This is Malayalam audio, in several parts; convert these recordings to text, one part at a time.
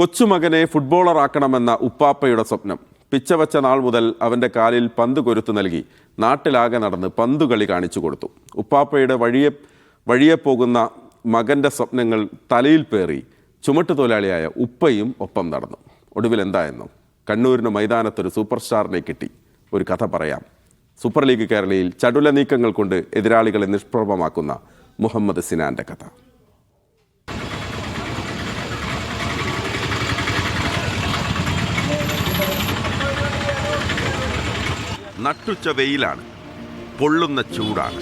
കൊച്ചുമകനെ ഫുട്ബോളറാക്കണമെന്ന ഉപ്പാപ്പയുടെ സ്വപ്നം. പിച്ചവച്ച നാൾ മുതൽ അവന്റെ കാലിൽ പന്ത് കൊരുത്തു നൽകി നാട്ടിലാകെ നടന്ന് പന്തുകളി കാണിച്ചു കൊടുത്തു. ഉപ്പാപ്പയുടെ വഴിയെ വഴിയെ പോകുന്ന മകന്റെ സ്വപ്നങ്ങൾ തലയിൽ പേറി ചുമട്ടുതൊഴിലാളിയായ ഉപ്പയും ഒപ്പം നടന്നു. ഒടുവിൽ എന്തായെന്നോ കണ്ണൂരിന് മൈതാനത്തൊരു സൂപ്പർ സ്റ്റാറിനെ കിട്ടി. ഒരു കഥ പറയാം. സൂപ്പർ ലീഗ് കേരളയിൽ ചടുല നീക്കങ്ങൾ കൊണ്ട് എതിരാളികളെ നിഷ്പ്രഭമാക്കുന്ന മുഹമ്മദ് സിനാന്റെ കഥ. നട്ടുച്ച വെയിലാണ്. പൊള്ളുന്ന ചൂടാണ്.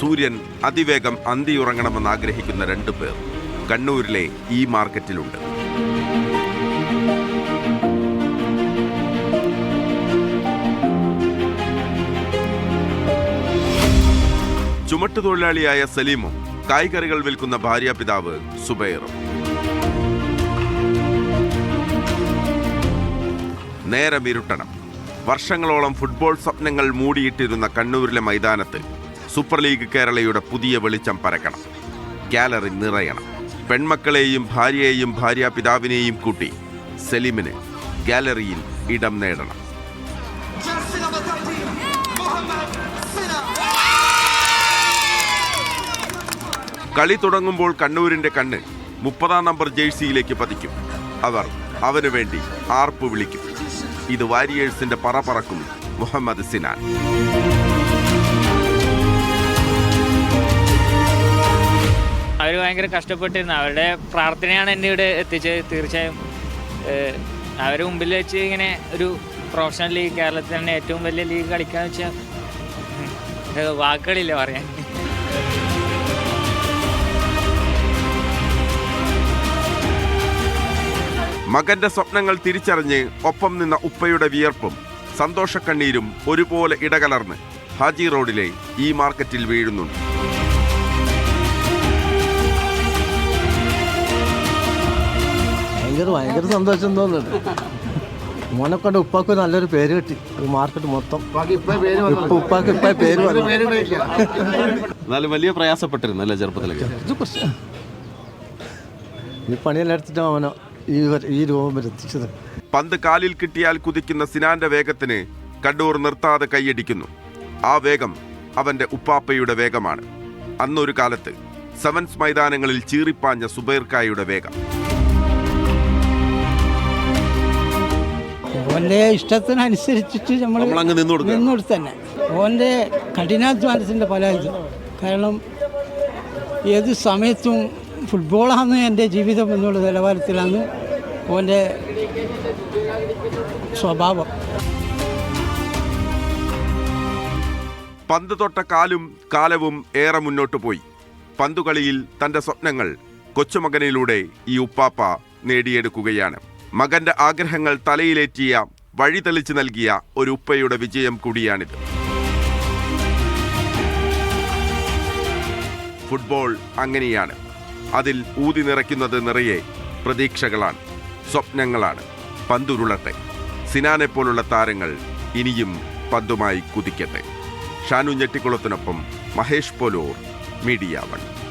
സൂര്യൻ അതിവേഗം അന്തിയുറങ്ങണമെന്ന് ആഗ്രഹിക്കുന്ന രണ്ടു പേർ കണ്ണൂരിലെ ഈ മാർക്കറ്റിലുണ്ട്. ചുമട്ടുതൊഴിലാളിയായ സലീമും കായ്കറികൾ വിൽക്കുന്ന ഭാര്യാപിതാവ് സുബൈറും. നേരം ഇരുട്ടണം. വർഷങ്ങളോളം ഫുട്ബോൾ സ്വപ്നങ്ങൾ മൂടിയിട്ടിരുന്ന കണ്ണൂരിലെ മൈതാനത്ത് സൂപ്പർ ലീഗ് കേരളയുടെ പുതിയ വെളിച്ചം പരക്കണം. ഗാലറി നിറയണം. പെൺമക്കളെയും ഭാര്യയെയും ഭാര്യ പിതാവിനെയും കൂട്ടി സലീമിന് ഗാലറിയിൽ ഇടം നേടണം. Jersey number 13, Mohammed Sina. കളി തുടങ്ങുമ്പോൾ കണ്ണൂരിന്റെ കണ്ണ് മുപ്പതാം നമ്പർ ജേഴ്സിയിലേക്ക് പതിക്കും. അവർ അവനു വേണ്ടി ആർപ്പ് വിളിക്കും. ഇത് വാരിയേഴ്സിന്റെ പറ പറക്കും. മുഹമ്മദ് സിനാൻ. അവർ ഭയങ്കര കഷ്ടപ്പെട്ടിരുന്നു. അവരുടെ പ്രാർത്ഥനയാണ് എന്നെ ഇവിടെ എത്തിച്ചത് തീർച്ചയായും. അവരെ മുമ്പിൽ വെച്ച് ഇങ്ങനെ ഒരു പ്രൊഫഷണൽ ലീഗ് കേരളത്തിൽ തന്നെ ഏറ്റവും വലിയ ലീഗ് കളിക്കാന്ന് വെച്ചാൽ വാക്കുകളില്ല പറയാൻ. മകന്റെ സ്വപ്നങ്ങൾ തിരിച്ചറിഞ്ഞ് ഒപ്പം നിന്ന ഉപ്പയുടെ വിയർപ്പും സന്തോഷക്കണ്ണീരും ഒരുപോലെ ഇടകലർന്ന് ഹാജി റോഡിലെ ഈ മാർക്കറ്റിൽ വീഴുന്നുണ്ട്. ഭയങ്കര ഭയങ്കര സന്തോഷം തോന്നുന്നുണ്ട്. മോനെ കൊണ്ട് ഉപ്പാക്ക് നല്ലൊരു പേര് കിട്ടി. ഈ മാർക്കറ്റ് മൊത്തം. ഉപ്പാക്ക് ഇപ്പൊ പേര് വന്നു. എന്നാലും വലിയ പ്രയാസപ്പെട്ടിരുന്നു അല്ലേ ചെറുപ്പത്തിലൊക്കെ? ഈ പണിയെല്ലാം എടുത്തിട്ട് അവനോ? ഈ ഈ രൂപം പന്ത് കാലിൽ കിട്ടിയാൽ കുതിക്കുന്ന സിനാന്റെ വേഗത്തിന് കണ്ണൂർ നിർത്താതെ കൈയടിക്കുന്നു. ആ വേഗം അവന്റെ ഉപ്പാപ്പയുടെ വേഗമാണ്. അന്നൊരു കാലത്ത് സെവൻസ് മൈതാനങ്ങളിൽ ചീറിപ്പാഞ്ഞ സുബൈർക്കായുടെ വേഗം. ഓന്റെ ഇഷ്ടത്തിനനുസരിച്ചിട്ട് നമ്മൾ അങ്ങ്. നിന്നോട് തന്നെ ഓന്റെ കഠിനാധ്വാനത്തിന്റെ ഫലമായത് കാരണം ഏത് സമയത്തും ഫുട്ബോളാണ് എന്റെ ജീവിതം എന്നുള്ള നിലവാരത്തിലാണ് ഓന്റെ സ്വഭാവം. പന്ത് തൊട്ട കാലും കാലവും ഏറെ മുന്നോട്ട് പോയി. പന്തുകളിയിൽ തന്റെ സ്വപ്നങ്ങൾ കൊച്ചുമകനിലൂടെ ഈ ഉപ്പാപ്പ നേടിയെടുക്കുകയാണ്. മകന്റെ ആഗ്രഹങ്ങൾ തലയിലേറ്റിയ വഴി തെളിച്ചു നൽകിയ ഒരു ഉപ്പയുടെ വിജയം കൂടിയാണിത്. ഫുട്ബോൾ അങ്ങനെയാണ്. അതിൽ ഊതി നിറയ്ക്കുന്നത് നിറയെ പ്രതീക്ഷകളാണ് സ്വപ്നങ്ങളാണ്. പന്തുരുളട്ടെ. സിനാനെ പോലുള്ള താരങ്ങൾ ഇനിയും പന്തുമായി കുതിക്കട്ടെ. ഷാനു ഞെട്ടിക്കുളത്തിനൊപ്പം മഹേഷ് പോലൂർ മീഡിയ വൺ.